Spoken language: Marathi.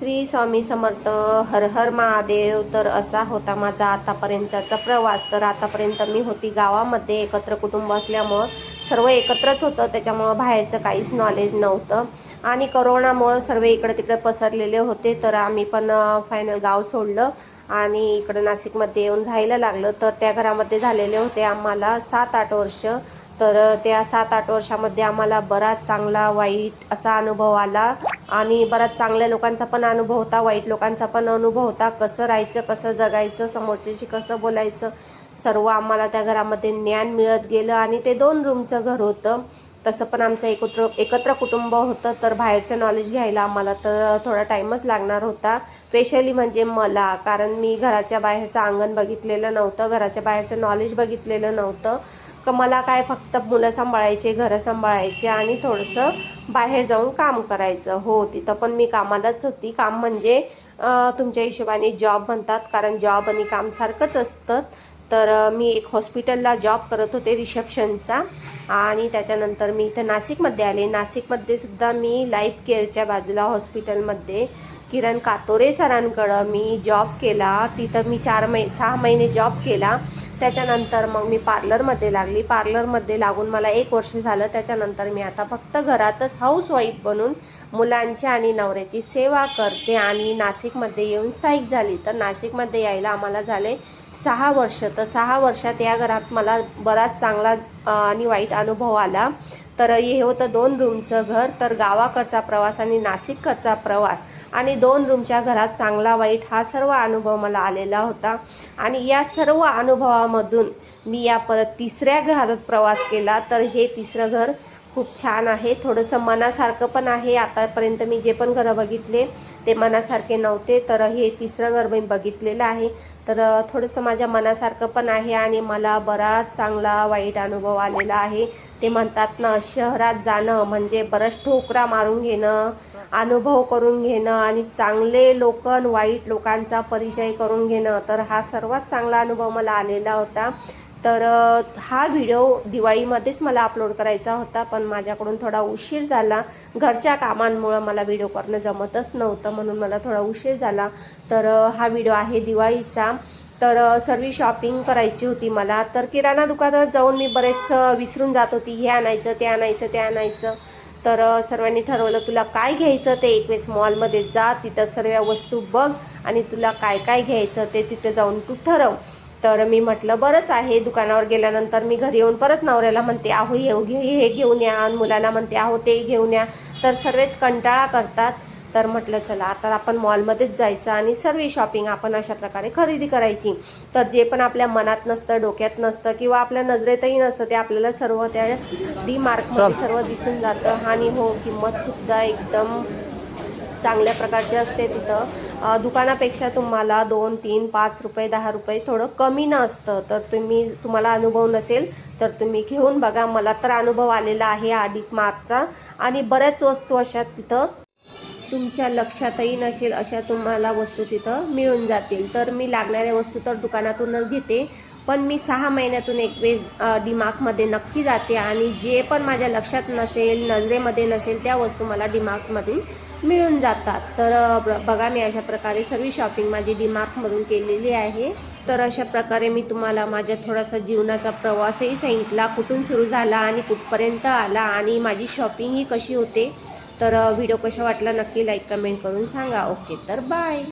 श्री स्वामी समर्थ हर हर महादेव. तर असा होता माझा आतापर्यंतचा प्रवास. तर आतापर्यंत मी होती गावामध्ये एकत्र कुटुंब असल्यामुळं सर्व एकत्रच होतं. त्याच्यामुळं बाहेरचं काहीच नॉलेज नव्हतं. आणि करोनामुळं सर्व इकडे तिकडे पसरलेले होते. तर आम्ही पण फायनल गाव सोडलं. आणि इकडं नाशिकमध्ये येऊन राहायला लागलं. तर त्या घरामध्ये झालेले होते आम्हाला सात आठ वर्ष. तर त्या सात आठ वर्षामध्ये आम्हाला बराच चांगला वाईट असा अनुभव आला. आणि बराच चांगल्या लोकांचा पण अनुभव होता वाईट लोकांचा पण अनुभव होता. कसं राहायचं कसं जगायचं समोरच्याशी कसं बोलायचं सर्व आम्हाला त्या घरामध्ये ज्ञान मिळत गेलं. आणि ते दोन रूमचं घर होतं. तसं पण आमचं एकत्र एकत्र कुटुंब होतं. तर बाहेरचं नॉलेज घ्यायला आम्हाला तर थोडा टाईमच लागणार होता. स्पेशली म्हणजे मला कारण मी घराच्या बाहेरचं अंगण बघितलेलं नव्हतं घराच्या बाहेरचं नॉलेज बघितलेलं नव्हतं. का मला काय फक्त मुलं सांभाळायचे घरं सांभाळायचे आणि थोडंसं बाहेर जाऊन काम करायचं. हो तिथं पण मी कामालाच होती. काम म्हणजे तुमच्या हिशोबाने जॉब म्हणतात. कारण जॉब आणि काम सारखंच असतं. तर मी एक हॉस्पिटलला जॉब करत होते रिसेप्शनचा आणि त्याच्यानंतर मी इथं नाशिकमध्ये आले. नाशिकमध्ये सुद्धा मी लाईफ केअरच्या बाजूला हॉस्पिटलमध्ये किरण कातोरे सरांकडं मी जॉब केला. तिथं मी चार मै सहा महिने जॉब केला. त्याच्यानंतर मग मी पार्लरमध्ये लागली. पार्लरमध्ये लागून मला एक वर्ष झालं. त्याच्यानंतर मी आता फक्त घरातच हाऊसवाईफ बनून मुलांची आणि नवऱ्याची सेवा करते आणि नाशिकमध्ये येऊन स्थायिक झाली. तर नाशिकमध्ये यायला आम्हाला झाले सहा वर्ष. तर सहा वर्षात या घरात मला बराच चांगला आणि वाईट अनुभव आला. तर हे होतं दोन रूमचं घर तर गावाकडचा प्रवास आणि नाशिककडचा प्रवास. आणि दोन रूमच्या घरात चांगला वाईट हा सर्व अनुभव मला आलेला होता. आणि या सर्व अनुभवामधून मी या परत तिसऱ्या घरात प्रवास केला तर हे तिसरं घर खूप छान आहे. थोडंसं मनासारखं पण आहे. आतापर्यंत मी जे पण घरं बघितले ते मनासारखे नव्हते. तर हे तिसरं घर मी बघितलेलं आहे. तर थोडंसं माझ्या मनासारखं पण आहे आणि मला बराच चांगला वाईट अनुभव आलेला आहे. ते म्हणतात ना शहरात जाणं म्हणजे बरंच ठोकरा मारून घेणं अनुभव करून घेणं आणि चांगले लोक वाईट लोकांचा परिचय करून घेणं. तर हा सर्वात चांगला अनुभव मला आलेला होता. तर हा व्हिडिओ दिवाळीमध्येच मला अपलोड करायचा होता पण माझ्याकडून थोडा उशीर झाला. घरच्या कामांमुळं मला व्हिडिओ करणं जमतच नव्हतं म्हणून मला थोडा उशीर झाला. तर हा व्हिडिओ आहे दिवाळीचा. तर सर्व शॉपिंग करायची होती मला. तर किराणा दुकानात जाऊन मी बरेच विसरून जात होती. हे आणायचं ते आणायचं ते आणायचं. तर सर्वांनी ठरवलं तुला काय घ्यायचं ते एकवेळेस मॉलमध्ये जा तिथं सर्व वस्तू बघ आणि तुला काय काय घ्यायचं ते तिथं जाऊन तू ठरव. तर मी म्हटलं बरंच आहे दुकानावर गेल्यानंतर मी घरी येऊन परत नवऱ्याला म्हणते आहो येऊ घे हे घेऊन या. आणि मुलांना म्हणते आहो ते घेऊन या. तर सर्वच कंटाळा करतात. तर म्हटलं चला आता आपण मॉलमध्येच जायचं आणि सर्व शॉपिंग आपण अशा प्रकारे खरेदी करायची. तर जे पण आपल्या मनात नसतं डोक्यात नसतं किंवा आपल्या नजरेतही नसतं ते आपल्याला सर्व त्या डी मार्कमध्ये सर्व दिसून जातं. आणि हो किंमतसुद्धा एकदम चांगल्या प्रकारचे असते तिथं. दुकानापेक्षा तुम्हाला दोन तीन पाच रुपये दहा रुपये थोडं कमी नसतं. तर तुम्ही तुम्हाला अनुभव नसेल तर तुम्ही घेऊन बघा. मला तर अनुभव आलेला आहे अधिक मार्कचा आणि बऱ्याच वस्तू अशा तिथं तुमच्या लक्षातही नसेल अशा तुम्हाला वस्तू तिथं मिळून जातील. तर मी लागणाऱ्या वस्तू तर दुकानातूनच घेते. पण मी सहा महिन्यातून एक वेळ डिमार्कमध्ये नक्की जाते आणि जे पण माझ्या लक्षात नसेल नजरेमध्ये नसेल त्या वस्तू मला डिमार्कमधून मिळून जातात. तर बघा मी अशा प्रकारे सर्व शॉपिंग माझी डिमार्कमधून केलेली आहे. तर अशा प्रकारे मी तुम्हाला माझ्या थोडासा जीवनाचा प्रवासही सांगितला कुठून सुरू झाला आणि कुठपर्यंत आला आणि माझी शॉपिंगही कशी होते. तर व्हिडिओ कसा वाटला नक्की लाईक कमेंट करून सांगा. ओके तर बाय